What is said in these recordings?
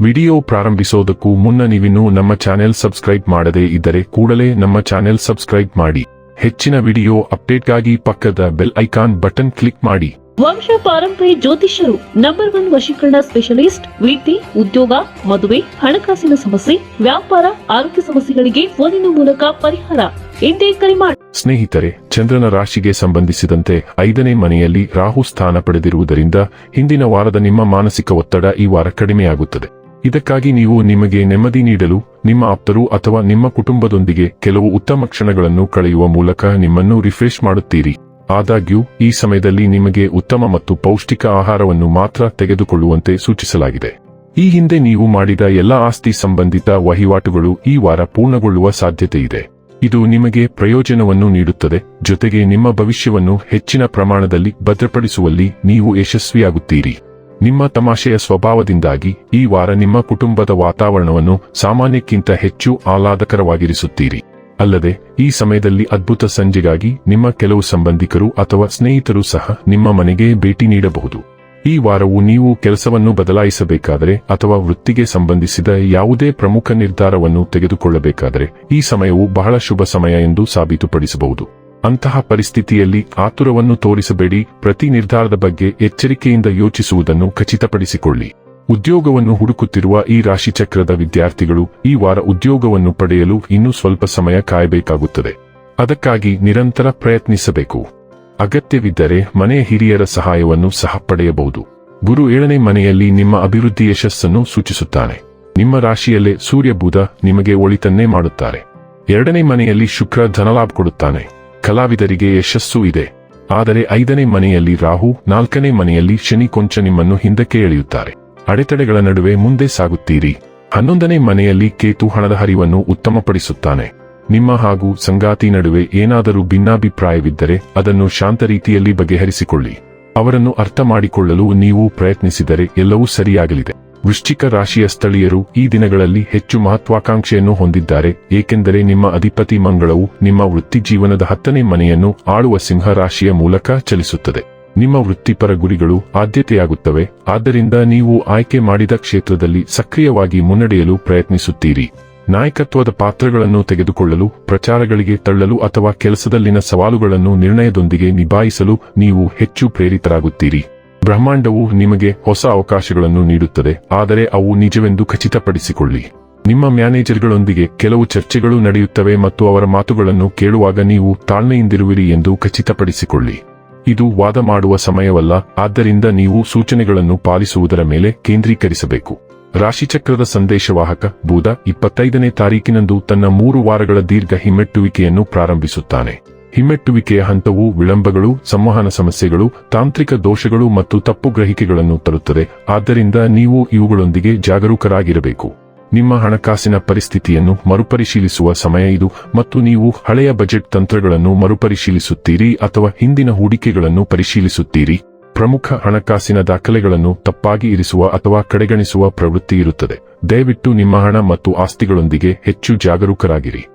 Video ಪ್ರಾರಂಭಿಸೋದಕ್ಕೂ ಮುನ್ನ ನೀವಿನ್ನೂ ನಮ್ಮ ಚಾನೆಲ್ ಸಬ್ಸ್ಕ್ರೈಬ್ ಮಾಡದೇ ಇದ್ದರೆ ಕೂಡಲೇ ನಮ್ಮ ಚಾನೆಲ್ ಸಬ್ಸ್ಕ್ರೈಬ್ ಮಾಡಿ. ಹೆಚ್ಚಿನ ವಿಡಿಯೋ ಅಪ್ಡೇಟ್ಗಾಗಿ ಪಕ್ಕದ ಬೆಲ್ ಐಕಾನ್ ಬಟನ್ ಕ್ಲಿಕ್ ಮಾಡಿ. ವಂಶ ಪಾರಂಪರ್ಯ ಜ್ಯೋತಿಷ್ಯರು ನಂಬರ್ ಒನ್ ವಶೀಕರಣ ಸ್ಪೆಷಲಿಸ್ಟ್ ವಿದ್ಯೆ ಉದ್ಯೋಗ ಮದುವೆ ಹಣಕಾಸಿನ ಸಮಸ್ಯೆ ವ್ಯಾಪಾರ ಆರೋಗ್ಯ ಸಮಸ್ಯೆಗಳಿಗೆ ಫೋನಿನ ಮೂಲಕ ಪರಿಹಾರ ಎಂದೇ ಕರೆ ಮಾಡಿ ಸ್ನೇಹಿತರೆ ಚಂದ್ರನ ರಾಶಿಗೆ ಸಂಬಂಧಿಸಿದಂತೆ ಐದನೇ ಮನೆಯಲ್ಲಿ ರಾಹು ಸ್ಥಾನ ಪಡೆದಿರುವುದರಿಂದ ಹಿಂದಿನ ವಾರದ ನಿಮ್ಮ ಮಾನಸಿಕ ಒತ್ತಡ ಈ ವಾರ ಕಡಿಮೆಯಾಗುತ್ತದೆ. ಇದಕ್ಕಾಗಿ ನೀವು ನಿಮಗೆ ನೆಮ್ಮದಿ ನೀಡಲು, ನಿಮ್ಮ ಆಪ್ತರು ಅಥವಾ ನಿಮ್ಮ ಕುಟುಂಬದೊಂದಿಗೆ ಕೆಲವು ಉತ್ತಮ ಕ್ಷಣಗಳನ್ನು ಕಳೆಯುವ ಮೂಲಕ ನಿಮ್ಮನ್ನು ರಿಫ್ರೆಶ್ ಮಾಡುತ್ತೀರಿ. ಆದಾಗ್ಯೂ, ಈ ಸಮಯದಲ್ಲಿ ನಿಮಗೆ ಉತ್ತಮ ಮತ್ತು ಪೌಷ್ಟಿಕ ಆಹಾರವನ್ನು ಮಾತ್ರ ತೆಗೆದುಕೊಳ್ಳುವಂತೆ ಸೂಚಿಸಲಾಗಿದೆ. ಈ ಹಿಂದೆ ನೀವು ಮಾಡಿದ ಎಲ್ಲಾ ಆಸ್ತಿ ಸಂಬಂಧಿತ ವಹಿವಾಟುಗಳು ಈ ವಾರ ಪೂರ್ಣಗೊಳ್ಳುವ ಸಾಧ್ಯತೆಯಿದೆ. ಇದು ನಿಮಗೆ ಪ್ರಯೋಜನವನ್ನು ನೀಡುತ್ತದೆ, ಜೊತೆಗೆ ನಿಮ್ಮ ಭವಿಷ್ಯವನ್ನು ಹೆಚ್ಚಿನ ಪ್ರಮಾಣದಲ್ಲಿ ಭದ್ರಪಡಿಸುವಲ್ಲಿ ನೀವು ಯಶಸ್ವಿಯಾಗುತ್ತೀರಿ. ನಿಮ್ಮ ತಮಾಷೆಯ ಸ್ವಭಾವದಿಂದಾಗಿ ಈ ವಾರ ನಿಮ್ಮ ಕುಟುಂಬದ ವಾತಾವರಣವನ್ನು ಸಾಮಾನ್ಯಕ್ಕಿಂತ ಹೆಚ್ಚು ಆಹ್ಲಾದಕರವಾಗಿರಿಸುತ್ತೀರಿ. ಅಲ್ಲದೆ, ಈ ಸಮಯದಲ್ಲಿ ಅದ್ಭುತ ಸಂಜೆಗಾಗಿ ನಿಮ್ಮ ಕೆಲವು ಸಂಬಂಧಿಕರು ಅಥವಾ ಸ್ನೇಹಿತರು ಸಹ ನಿಮ್ಮ ಮನೆಗೆ ಭೇಟಿ ನೀಡಬಹುದು. ಈ ವಾರವು ನೀವು ಕೆಲಸವನ್ನು ಬದಲಾಯಿಸಬೇಕಾದರೆ ಅಥವಾ ವೃತ್ತಿಗೆ ಸಂಬಂಧಿಸಿದ ಯಾವುದೇ ಪ್ರಮುಖ ನಿರ್ಧಾರವನ್ನು ತೆಗೆದುಕೊಳ್ಳಬೇಕಾದರೆ ಈ ಸಮಯವು ಬಹಳ ಶುಭ ಸಮಯ ಎಂದು ಸಾಬೀತುಪಡಿಸಬಹುದು. ಅಂತಹ ಪರಿಸ್ಥಿತಿಯಲ್ಲಿ ಆತುರವನ್ನು ತೋರಿಸಬೇಡಿ. ಪ್ರತಿ ನಿರ್ಧಾರದ ಬಗ್ಗೆ ಎಚ್ಚರಿಕೆಯಿಂದ ಯೋಚಿಸುವುದನ್ನು ಖಚಿತಪಡಿಸಿಕೊಳ್ಳಿ. ಉದ್ಯೋಗವನ್ನು ಹುಡುಕುತ್ತಿರುವ ಈ ರಾಶಿಚಕ್ರದ ವಿದ್ಯಾರ್ಥಿಗಳು ಈ ವಾರ ಉದ್ಯೋಗವನ್ನು ಪಡೆಯಲು ಇನ್ನೂ ಸ್ವಲ್ಪ ಸಮಯ ಕಾಯಬೇಕಾಗುತ್ತದೆ. ಅದಕ್ಕಾಗಿ ನಿರಂತರ ಪ್ರಯತ್ನಿಸಬೇಕು. ಅಗತ್ಯವಿದ್ದರೆ ಮನೆಯ ಹಿರಿಯರ ಸಹಾಯವನ್ನು ಸಹ ಪಡೆಯಬಹುದು. ಗುರು ಏಳನೇ ಮನೆಯಲ್ಲಿ ನಿಮ್ಮ ಅಭಿವೃದ್ಧಿ ಯಶಸ್ಸನ್ನು ಸೂಚಿಸುತ್ತಾನೆ. ನಿಮ್ಮ ರಾಶಿಯಲ್ಲೇ ಸೂರ್ಯ ಬುಧ ನಿಮಗೆ ಒಳಿತನ್ನೇ ಮಾಡುತ್ತಾರೆ. ಎರಡನೇ ಮನೆಯಲ್ಲಿ ಶುಕ್ರ ಧನಲಾಭ ಕೊಡುತ್ತಾನೆ. ಕಲಾವಿದರಿಗೆ ಯಶಸ್ಸು ಇದೆ. ಆದರೆ ಐದನೇ ಮನೆಯಲ್ಲಿ ರಾಹು, ನಾಲ್ಕನೇ ಮನೆಯಲ್ಲಿ ಶನಿ ಕೊಂಚ ನಿಮ್ಮನ್ನು ಹಿಂದಕ್ಕೆ ಎಳೆಯುತ್ತಾರೆ. ಅಡೆತಡೆಗಳ ನಡುವೆ ಮುಂದೆ ಸಾಗುತ್ತೀರಿ. ಹನ್ನೊಂದನೇ ಮನೆಯಲ್ಲಿ ಕೇತು ಹಣದ ಹರಿವನ್ನು ಉತ್ತಮಪಡಿಸುತ್ತಾನೆ. ನಿಮ್ಮ ಹಾಗೂ ಸಂಗಾತಿ ನಡುವೆ ಏನಾದರೂ ಭಿನ್ನಾಭಿಪ್ರಾಯವಿದ್ದರೆ ಅದನ್ನು ಶಾಂತ ರೀತಿಯಲ್ಲಿ ಬಗೆಹರಿಸಿಕೊಳ್ಳಿ. ಅವರನ್ನು ಅರ್ಥ ಮಾಡಿಕೊಳ್ಳಲು ನೀವು ಪ್ರಯತ್ನಿಸಿದರೆ ಎಲ್ಲವೂ ಸರಿಯಾಗಲಿದೆ. ವೃಶ್ಚಿಕ ರಾಶಿಯ ಸ್ಥಳೀಯರು ಈ ದಿನಗಳಲ್ಲಿ ಹೆಚ್ಚು ಮಹತ್ವಾಕಾಂಕ್ಷೆಯನ್ನು ಹೊಂದಿದ್ದಾರೆ. ಏಕೆಂದರೆ ನಿಮ್ಮ ಅಧಿಪತಿ ಮಂಗಳವು ನಿಮ್ಮ ವೃತ್ತಿ ಜೀವನದ ಹತ್ತನೇ ಮನೆಯನ್ನು ಆಳುವ ಸಿಂಹ ರಾಶಿಯ ಮೂಲಕ ಚಲಿಸುತ್ತದೆ. ನಿಮ್ಮ ವೃತ್ತಿಪರ ಗುರಿಗಳು ಆದ್ಯತೆಯಾಗುತ್ತವೆ. ಆದ್ದರಿಂದ ನೀವು ಆಯ್ಕೆ ಮಾಡಿದ ಕ್ಷೇತ್ರದಲ್ಲಿ ಸಕ್ರಿಯವಾಗಿ ಮುನ್ನಡೆಯಲು ಪ್ರಯತ್ನಿಸುತ್ತೀರಿ. ನಾಯಕತ್ವದ ಪಾತ್ರಗಳನ್ನು ತೆಗೆದುಕೊಳ್ಳಲು, ಪ್ರಚಾರಗಳಿಗೆ ತಳ್ಳಲು ಅಥವಾ ಕೆಲಸದಲ್ಲಿನ ಸವಾಲುಗಳನ್ನು ನಿರ್ಣಯದೊಂದಿಗೆ ನಿಭಾಯಿಸಲು ನೀವು ಹೆಚ್ಚು ಪ್ರೇರಿತರಾಗುತ್ತೀರಿ. ಬ್ರಹ್ಮಾಂಡವು ನಿಮಗೆ ಹೊಸ ಅವಕಾಶಗಳನ್ನು ನೀಡುತ್ತದೆ, ಆದರೆ ಅವು ನಿಜವೆಂದು ಖಚಿತಪಡಿಸಿಕೊಳ್ಳಿ. ನಿಮ್ಮ ಮ್ಯಾನೇಜರ್ಗಳೊಂದಿಗೆ ಕೆಲವು ಚರ್ಚೆಗಳು ನಡೆಯುತ್ತವೆ ಮತ್ತು ಅವರ ಮಾತುಗಳನ್ನು ಕೇಳುವಾಗ ನೀವು ತಾಳ್ಮೆಯಿಂದಿರುವಿರಿ ಎಂದು ಖಚಿತಪಡಿಸಿಕೊಳ್ಳಿ. ಇದು ವಾದ ಮಾಡುವ ಸಮಯವಲ್ಲ, ಆದ್ದರಿಂದ ನೀವು ಸೂಚನೆಗಳನ್ನು ಪಾಲಿಸುವುದರ ಮೇಲೆ ಕೇಂದ್ರೀಕರಿಸಬೇಕು. ರಾಶಿಚಕ್ರದ ಸಂದೇಶವಾಹಕ ಬೂಧ ಇಪ್ಪತ್ತೈದನೇ ತಾರೀಕಿನಂದು ತನ್ನ ಮೂರು ವಾರಗಳ ದೀರ್ಘ ಹಿಮ್ಮೆಟ್ಟುವಿಕೆಯನ್ನು ಪ್ರಾರಂಭಿಸುತ್ತಾನೆ. ಹಿಮ್ಮೆಟ್ಟುವಿಕೆಯ ಹಂತವು ವಿಳಂಬಗಳು, ಸಂವಹನ ಸಮಸ್ಯೆಗಳು, ತಾಂತ್ರಿಕ ದೋಷಗಳು ಮತ್ತು ತಪ್ಪು ಗ್ರಹಿಕೆಗಳನ್ನು ತರುತ್ತದೆ. ಆದ್ದರಿಂದ ನೀವು ಇವುಗಳೊಂದಿಗೆ ಜಾಗರೂಕರಾಗಿರಬೇಕು. ನಿಮ್ಮ ಹಣಕಾಸಿನ ಪರಿಸ್ಥಿತಿಯನ್ನು ಮರುಪರಿಶೀಲಿಸುವ ಸಮಯ ಇದು ಮತ್ತು ನೀವು ಹಳೆಯ ಬಜೆಟ್ ತಂತ್ರಗಳನ್ನು ಮರುಪರಿಶೀಲಿಸುತ್ತೀರಿ ಅಥವಾ ಹಿಂದಿನ ಹೂಡಿಕೆಗಳನ್ನು ಪರಿಶೀಲಿಸುತ್ತೀರಿ. ಪ್ರಮುಖ ಹಣಕಾಸಿನ ದಾಖಲೆಗಳನ್ನು ತಪ್ಪಾಗಿ ಇರಿಸುವ ಅಥವಾ ಕಡೆಗಣಿಸುವ ಪ್ರವೃತ್ತಿ ಇರುತ್ತದೆ. ದಯವಿಟ್ಟು ನಿಮ್ಮ ಹಣ ಮತ್ತು ಆಸ್ತಿಗಳೊಂದಿಗೆ ಹೆಚ್ಚು ಜಾಗರೂಕರಾಗಿರಿ.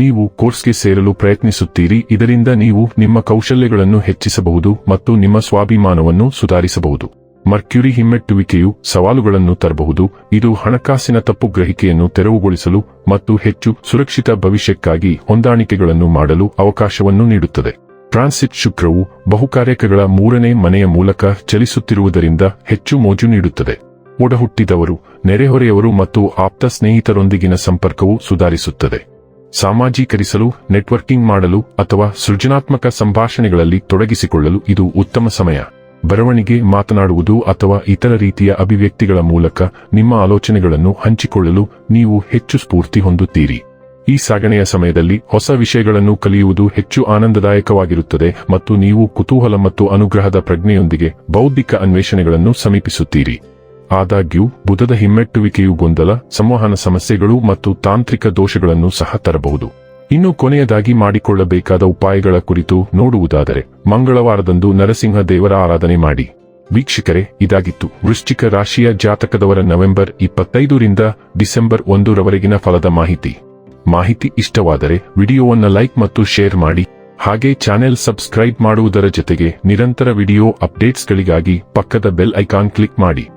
ನೀವು ಕೋರ್ಸ್ಗೆ ಸೇರಲು ಪ್ರಯತ್ನಿಸುತ್ತೀರಿ, ಇದರಿಂದ ನೀವು ನಿಮ್ಮ ಕೌಶಲ್ಯಗಳನ್ನು ಹೆಚ್ಚಿಸಬಹುದು ಮತ್ತು ನಿಮ್ಮ ಸ್ವಾಭಿಮಾನವನ್ನು ಸುಧಾರಿಸಬಹುದು. ಮರ್ಕ್ಯುರಿ ಹಿಮ್ಮೆಟ್ಟುವಿಕೆಯು ಸವಾಲುಗಳನ್ನು ತರಬಹುದು, ಇದು ಹಣಕಾಸಿನ ತಪ್ಪು ಗ್ರಹಿಕೆಯನ್ನು ತೆರವುಗೊಳಿಸಲು ಮತ್ತು ಹೆಚ್ಚು ಸುರಕ್ಷಿತ ಭವಿಷ್ಯಕ್ಕಾಗಿ ಹೊಂದಾಣಿಕೆಗಳನ್ನು ಮಾಡಲು ಅವಕಾಶವನ್ನು ನೀಡುತ್ತದೆ. ಟ್ರಾನ್ಸಿಟ್ ಶುಕ್ರವು ಬಹುಕಾರ್ಯಕಗಳ ಮೂರನೇ ಮನೆಯ ಮೂಲಕ ಚಲಿಸುತ್ತಿರುವುದರಿಂದ ಹೆಚ್ಚು ಮೋಜು ನೀಡುತ್ತದೆ. ಒಡಹುಟ್ಟಿದವರು, ನೆರೆಹೊರೆಯವರು ಮತ್ತು ಆಪ್ತ ಸ್ನೇಹಿತರೊಂದಿಗಿನ ಸಂಪರ್ಕವು ಸುಧಾರಿಸುತ್ತದೆ. ಸಾಮಾಜೀಕರಿಸಲು ನೆಟ್ವರ್ಕಿಂಗ್ ಮಾಡಲು ಅಥವಾ ಸೃಜನಾತ್ಮಕ ಸಂಭಾಷಣೆಗಳಲ್ಲಿ ತೊಡಗಿಸಿಕೊಳ್ಳಲು ಇದು ಉತ್ತಮ ಸಮಯ. ಬರವಣಿಗೆ, ಮಾತನಾಡುವುದು ಅಥವಾ ಇತರ ರೀತಿಯ ಅಭಿವ್ಯಕ್ತಿಗಳ ಮೂಲಕ ನಿಮ್ಮ ಆಲೋಚನೆಗಳನ್ನು ಹಂಚಿಕೊಳ್ಳಲು ನೀವು ಹೆಚ್ಚು ಸ್ಫೂರ್ತಿ ಹೊಂದುತ್ತೀರಿ. ಈ ಸಾಗಣೆಯ ಸಮಯದಲ್ಲಿ ಹೊಸ ವಿಷಯಗಳನ್ನು ಕಲಿಯುವುದು ಹೆಚ್ಚು ಆನಂದದಾಯಕವಾಗಿರುತ್ತದೆ ಮತ್ತು ನೀವು ಕುತೂಹಲ ಮತ್ತು ಅನುಗ್ರಹದ ಪ್ರಜ್ಞೆಯೊಂದಿಗೆ ಬೌದ್ಧಿಕ ಅನ್ವೇಷಣೆಗಳನ್ನು ಸಮೀಪಿಸುತ್ತೀರಿ. ಆದಾಗ್ಯೂ, ಬುಧದ ಹಿಮ್ಮೆಟ್ಟುವಿಕೆಯು ಗೊಂದಲ, ಸಂವಹನ ಸಮಸ್ಯೆಗಳು ಮತ್ತು ತಾಂತ್ರಿಕ ದೋಷಗಳನ್ನು ಸಹ ತರಬಹುದು. ಇನ್ನು ಕೊನೆಯದಾಗಿ ಮಾಡಿಕೊಳ್ಳಬೇಕಾದ ಉಪಾಯಗಳ ಕುರಿತು ನೋಡುವುದಾದರೆ, ಮಂಗಳವಾರದಂದು ನರಸಿಂಹ ದೇವರ ಆರಾಧನೆ ಮಾಡಿ. ವೀಕ್ಷಕರೇ, ಇದಾಗಿತ್ತು. ವೃಶ್ಚಿಕ ರಾಶಿಯ ಜಾತಕದವರ ನವೆಂಬರ್ ಇಪ್ಪತ್ತೈದರಿಂದ ಡಿಸೆಂಬರ್ ಒಂದರವರೆಗಿನ ಫಲದ ಮಾಹಿತಿ. ಮಾಹಿತಿ ಇಷ್ಟವಾದರೆ, ವಿಡಿಯೋವನ್ನು ಲೈಕ್ ಮತ್ತು ಶೇರ್ ಮಾಡಿ. ಹಾಗೆ ಚಾನೆಲ್ ಸಬ್ಸ್ಕ್ರೈಬ್ ಮಾಡುವುದರ ಜೊತೆಗೆ ನಿರಂತರ ವಿಡಿಯೋ ಅಪ್ಡೇಟ್ಸ್ಗಳಿಗಾಗಿ ಪಕ್ಕದ ಬೆಲ್ ಐಕಾನ್ ಕ್ಲಿಕ್ ಮಾಡಿ.